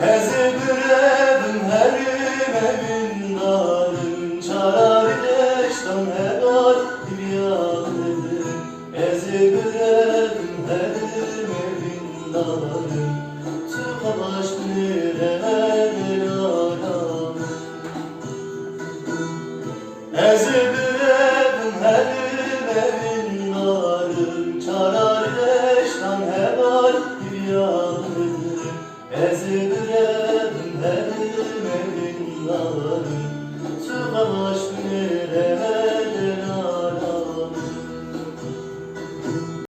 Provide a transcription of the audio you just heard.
Hezi büredim herime bin dalim Çarar deştan hebal dibyal edim Hezi büredim herime bin dalim Çıkalaş nüreler alamım Hezi büredim herime bin dalim Çarar deştan hebal dibyal edim Hezi her mevlana